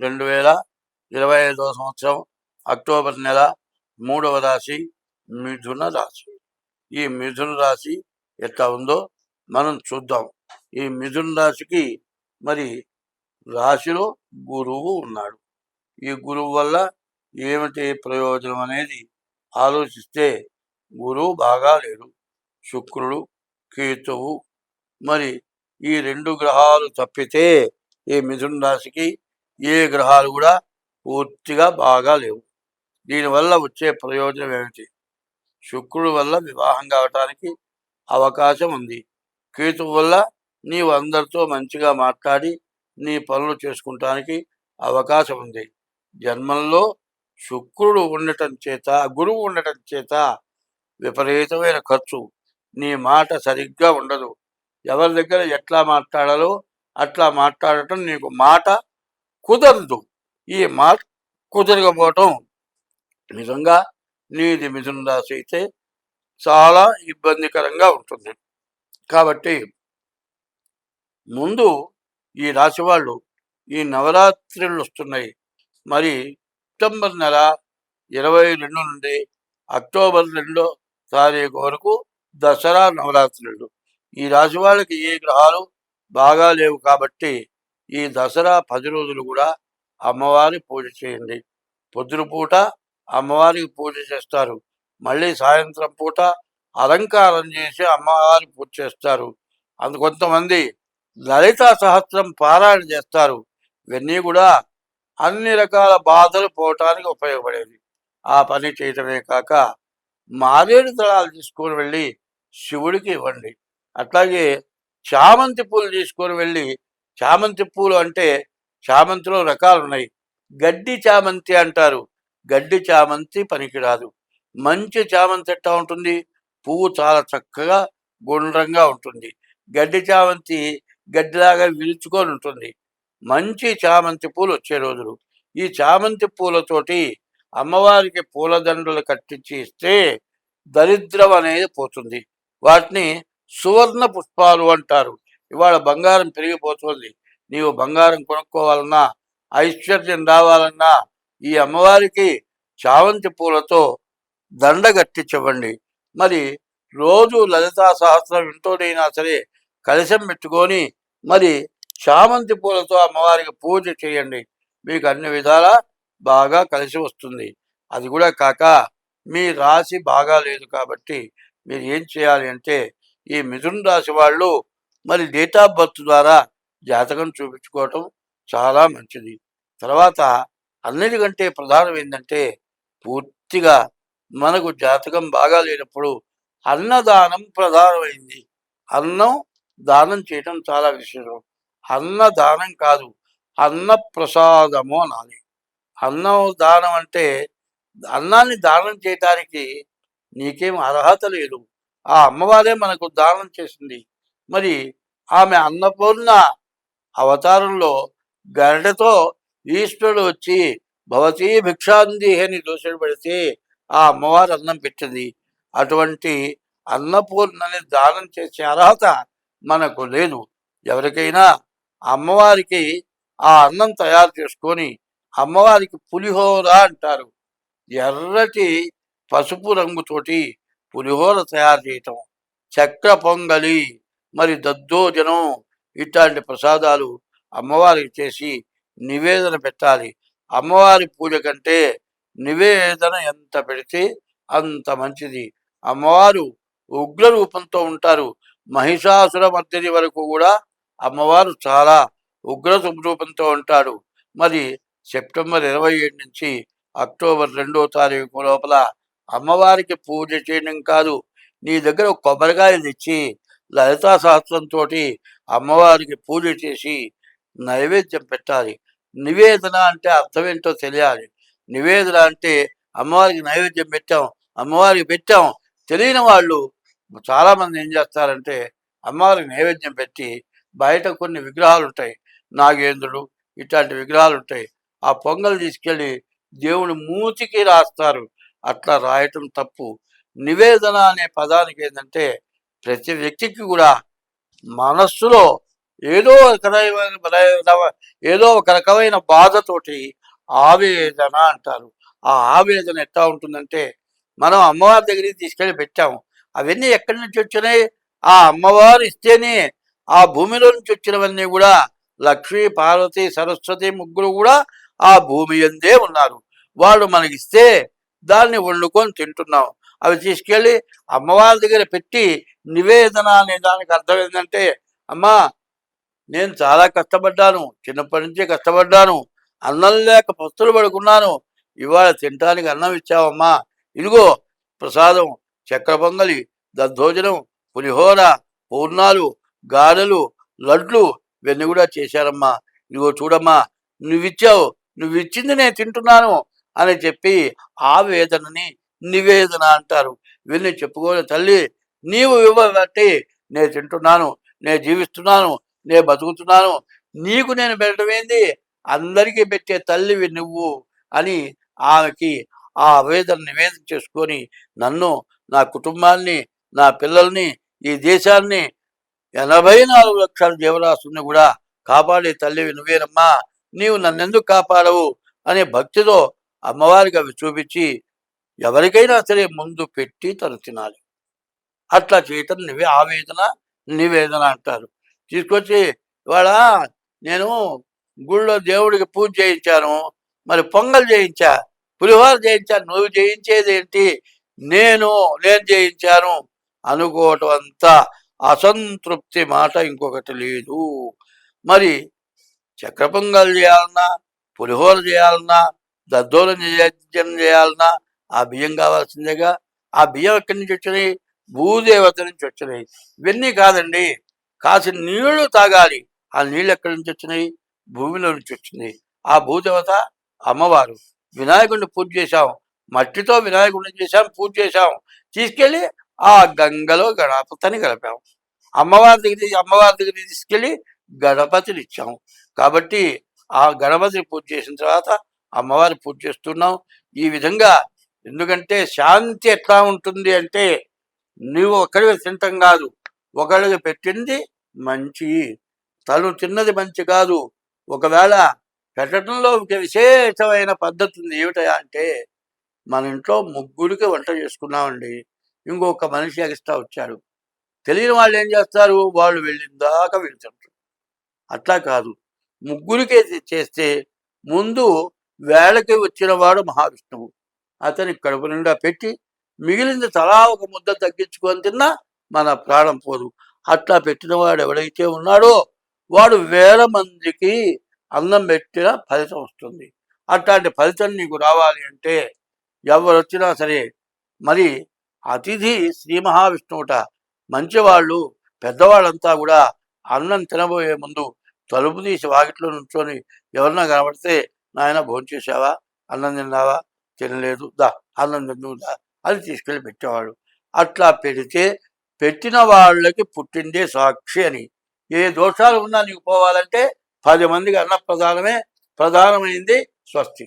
రెండు వేల ఇరవై ఐదవ సంవత్సరం అక్టోబర్ నెల మూడవ రాశి మిథున రాశి. ఈ మిథున రాశి ఎట్లా ఉందో మనం చూద్దాం. ఈ మిథున రాశికి మరి రాశిలో గురువు ఉన్నాడు. ఈ గురువు వల్ల ఏమిటి ప్రయోజనం అనేది ఆలోచిస్తే గురువు బాగా లేడు. శుక్రుడు కేతువు. మరి ఈ రెండు గ్రహాలు తప్పితే ఈ మిథున రాశికి ఏ గ్రహాలు కూడా పూర్తిగా బాగా లేవు. దీనివల్ల వచ్చే ప్రయోజనం ఏమిటి? శుక్రుడు వల్ల వివాహం కావటానికి అవకాశం ఉంది. కేతువు వల్ల నీవు అందరితో మంచిగా మాట్లాడి నీ పనులు చేసుకుంటానికి అవకాశం ఉంది. జన్మంలో శుక్రుడు ఉండటం చేత గురువు ఉండటం చేత విపరీతమైన ఖర్చు. నీ మాట సరిగ్గా ఉండదు. ఎవరి దగ్గర ఎట్లా మాట్లాడాలో అట్లా మాట్లాడటం నీకు మాట కుదరదు. ఈ మాట కుదరకపోవటం నిజంగా నీది మిథున రాశి అయితే చాలా ఇబ్బందికరంగా ఉంటుంది. కాబట్టి ముందు ఈ రాశి వాళ్ళు ఈ నవరాత్రులు వస్తున్నాయి. మరి సెప్టెంబర్ నెల ఇరవై రెండు నుండి అక్టోబర్ రెండో తారీఖు వరకు దసరా నవరాత్రులు. ఈ రాశి వాళ్ళకి ఏ గ్రహాలు బాగా లేవు కాబట్టి ఈ దసరా పది రోజులు కూడా అమ్మవారి పూజ చేయండి. పొద్దున పూట అమ్మవారికి పూజ చేస్తారు. మళ్ళీ సాయంత్రం పూట అలంకారం చేసి అమ్మవారి పూజ చేస్తారు. అందు కొంతమంది లలిత సహస్రం పారాయణ చేస్తారు. ఇవన్నీ కూడా అన్ని రకాల బాధలు పోవటానికి ఉపయోగపడేది ఆ పని చేయటమే కాక మారేడు దళాలు తీసుకొని వెళ్ళి శివుడికి ఇవ్వండి. అట్లాగే చామంతి పూలు తీసుకొని వెళ్ళి చామంతి పూలు అంటే చామంతిలో రకాలు ఉన్నాయి గడ్డి చామంతి అంటారు. గడ్డి చామంతి పనికిరాదు. మంచి చామంతి ఎట్టా ఉంటుంది? పువ్వు చాలా చక్కగా గుండ్రంగా ఉంటుంది. గడ్డి చామంతి గడ్డిలాగా విరుచుకొని ఉంటుంది. మంచి చామంతి పూలు వచ్చే రోజులు. ఈ చామంతి పూలతోటి అమ్మవారికి పూలదండలు కట్టించి ఇస్తే దరిద్రం అనేది పోతుంది. వాటిని సువర్ణ పుష్పాలు అంటారు. ఇవాళ బంగారం పెరిగిపోతుంది. నీవు బంగారం కొనుక్కోవాలన్నా ఐశ్వర్యం రావాలన్నా ఈ అమ్మవారికి చామంతి పూలతో దండ కట్టించవండి మరి రోజు లలితా సహస్రం ఇంటోనైనా సరే కలశం పెట్టుకొని మరి చామంతి పూలతో అమ్మవారికి పూజ చేయండి. మీకు అన్ని విధాలా బాగా కలిసి వస్తుంది. అది కూడా కాక మీ రాశి బాగా లేదు కాబట్టి మీరు ఏం చేయాలి అంటే ఈ మిథున రాశి వాళ్ళు మరి డేట్ ఆఫ్ బర్త్ ద్వారా జాతకం చూపించుకోవటం చాలా మంచిది. తర్వాత అన్నిటికంటే ప్రధానం ఏంటంటే పూర్తిగా మనకు జాతకం బాగా లేనప్పుడు అన్నదానం ప్రధానమైంది. అన్నం దానం చేయటం చాలా విశేషం. అన్నదానం కాదు అన్న ప్రసాదము అనాలి. అన్నం దానం అంటే అన్నాన్ని దానం చేయటానికి నీకేం అర్హత లేదు. ఆ అమ్మవారే మనకు దానం చేసింది. మరి ఆమె అన్నపూర్ణ అవతారంలో గరడతో ఈశ్వరుడు వచ్చి భవతీ భిక్షాంది అని పెడితే ఆ అమ్మవారు అన్నం పెట్టింది. అటువంటి అన్నపూర్ణని దానం చేసే అర్హత మనకు లేదు. ఎవరికైనా అమ్మవారికి ఆ అన్నం తయారు చేసుకొని అమ్మవారికి పులిహోర అంటారు. ఎర్రటి పసుపు రంగుతోటి పులిహోర తయారు చేయటం. చక్ర పొంగలి. మరి దద్దోజనం ఇట్లాంటి ప్రసాదాలు అమ్మవారికి చేసి నివేదన పెట్టాలి. అమ్మవారి పూజ కంటే నివేదన ఎంత పెడితే అంత మంచిది. అమ్మవారు ఉగ్ర రూపంతో ఉంటారు. మహిషాసుర మర్దిని వరకు కూడా అమ్మవారు చాలా ఉగ్ర రూపంతో ఉంటాడు. మరి సెప్టెంబర్ ఇరవై ఏడు నుంచి అక్టోబర్ రెండో తారీఖు లోపల అమ్మవారికి పూజ చేయడం కాదు. నీ దగ్గర కొబ్బరికాయలు కొబ్బరికాయ తెచ్చి లలితా సహస్రంతో అమ్మవారికి పూజ చేసి నైవేద్యం పెట్టాలి. నివేదన అంటే అర్థం ఏంటో తెలియాలి. నివేదన అంటే అమ్మవారికి నైవేద్యం పెట్టాం అమ్మవారికి పెట్టాం తెలియని వాళ్ళు చాలామంది ఏం చేస్తారంటే అమ్మవారికి నైవేద్యం పెట్టి బయట కొన్ని విగ్రహాలు ఉంటాయి. నాగేంద్రుడు ఇట్లాంటి విగ్రహాలు ఉంటాయి. ఆ పొంగల్ తీసుకెళ్ళి దేవుని మూతికి రాస్తారు. అట్లా రాయటం తప్పు. నివేదన అనే పదానికి ఏంటంటే ప్రతి వ్యక్తికి కూడా మనస్సులో ఏదో ఒక రకమైన ఏదో ఒక రకమైన బాధతోటి ఆవేదన అంటారు. ఆ ఆవేదన ఎట్లా ఉంటుందంటే మనం అమ్మవారి దగ్గరికి తీసుకెళ్ళి పెట్టాము. అవన్నీ ఎక్కడి నుంచి వచ్చినాయి? ఆ అమ్మవారు ఇస్తేనే ఆ భూమిలో నుంచి వచ్చినవన్నీ కూడా లక్ష్మీ పార్వతి సరస్వతి ముగ్గురు కూడా ఆ భూమి ఎందే ఉన్నారు. వాళ్ళు మనకిస్తే దాన్ని వండుకొని తింటున్నాం. అవి తీసుకెళ్ళి అమ్మవారి దగ్గర పెట్టి నివేదన అనే దానికి అర్థం ఏంటంటే అమ్మా నేను చాలా కష్టపడ్డాను చిన్నప్పటి నుంచే కష్టపడ్డాను అన్నం లేక పస్తులు పడుకున్నాను ఇవాళ తినటానికి అన్నం ఇచ్చావమ్మా. ఇదిగో ప్రసాదం చక్ర పొంగలి దద్దోజనం పులిహోర పూర్ణాలు గారెలు లడ్లు ఇవన్నీ కూడా చేశారమ్మా. ఇదిగో చూడమ్మా నువ్విచ్చావు నువ్వు ఇచ్చింది నేను తింటున్నాను అని చెప్పి ఆ వేదనని నివేదన అంటారు. వీళ్ళని చెప్పుకోలే తల్లి నీవు ఇవ్వబట్టి నేను తింటున్నాను నేను జీవిస్తున్నాను నేను బతుకుతున్నాను నీకు నేను పెట్టడమేంది అందరికీ పెట్టే తల్లివి నువ్వు అని ఆమెకి ఆ వేదన నివేదన చేసుకొని నన్ను నా కుటుంబాన్ని నా పిల్లల్ని ఈ దేశాన్ని ఎనభై నాలుగు లక్షల జీవరాశుల్ని కూడా కాపాడే తల్లివి నువ్వేనమ్మా. నీవు నన్నెందుకు కాపాడవు? అనే భక్తితో అమ్మవారికి అవి చూపించి ఎవరికైనా సరే ముందు పెట్టి తను తినాలి. అట్లా చేయటం నివే ఆవేదన నివేదన అంటారు. తీసుకొచ్చి ఇవాళ నేను గుళ్ళో దేవుడికి పూజ చేయించాను మరి పొంగల్ చేయించా పులిహోర చేయించా నువ్వు చేయించేది ఏంటి? నేను నేను చేయించాను అనుకోవటం అంతా అసంతృప్తి మాట ఇంకొకటి లేదు. మరి చక్ర పొంగల్ చేయాలన్నా పులిహోర చేయాలన్నా దద్దోల చేయాలన్నా ఆ బియ్యం కావాల్సిందేగా ఆ బియ్యం ఎక్కడి నుంచి వచ్చినాయి? భూదేవత నుంచి వచ్చినాయి. ఇవన్నీ కాదండి కాసిన నీళ్ళు తాగాలి. ఆ నీళ్ళు ఎక్కడి నుంచి వచ్చినాయి? భూమిలో నుంచి వచ్చినాయి. ఆ భూదేవత అమ్మవారు. వినాయకుడిని పూజ చేశాం. మట్టితో వినాయకుడిని చేశాం పూజ చేశాం. తీసుకెళ్ళి ఆ గంగలో గణపతిని గడిపాం అమ్మవారి దగ్గర అమ్మవారి దగ్గర తీసుకెళ్ళి గణపతిని ఇచ్చాం. కాబట్టి ఆ గణపతిని పూజ చేసిన తర్వాత అమ్మవారి పూజ చేస్తున్నాం. ఈ విధంగా ఎందుకంటే శాంతి ఎట్లా ఉంటుంది అంటే నువ్వు ఒక్కడికి తింటాం కాదు ఒకళ్ళకి పెట్టింది మంచి. తను తిన్నది మంచి కాదు. ఒకవేళ పెట్టడంలో ఒక విశేషమైన పద్ధతి ఉంది ఏమిటయా అంటే మన ఇంట్లో ముగ్గురికి వంట చేసుకున్నామండి. ఇంకొక మనిషి ఎక్స్ట్రా వచ్చాడు. తెలియని వాళ్ళు ఏం చేస్తారు? వాళ్ళు వెళ్ళిందాక వెళ్తుంటారు అట్లా కాదు. ముగ్గురికే చేస్తే ముందు వేళకి వచ్చిన వాడు మహావిష్ణువు. అతని కడుపు నిండా పెట్టి మిగిలింది తలా ఒక ముద్ద తగ్గించుకొని తిన్నా మన ప్రాణం పోదు. అట్లా పెట్టిన వాడు ఎవడైతే ఉన్నాడో వాడు వేల మందికి అన్నం పెట్టిన ఫలితం వస్తుంది. అట్లాంటి ఫలితం నీకు రావాలి అంటే ఎవరు వచ్చినా సరే మరి అతిథి శ్రీ మహావిష్ణువుట మంచివాళ్ళు పెద్దవాళ్ళంతా కూడా అన్నం తినబోయే ముందు తలుపు తీసి వాకిట్లో నుంచొని ఎవరన్నా కనబడితే నాయన భోంచేసావా అన్నం తిన్నావా? తినలేదు దా అన్నం తిన్ను దా అని తీసుకెళ్ళి పెట్టేవాడు అట్లా పెడితే పెట్టిన వాళ్ళకి పుట్టిందే సాక్షి అని. ఏ దోషాలు ఉన్నా నీకు పోవాలంటే పది మందికి అన్న ప్రధానమే ప్రధానమైంది స్వస్తి.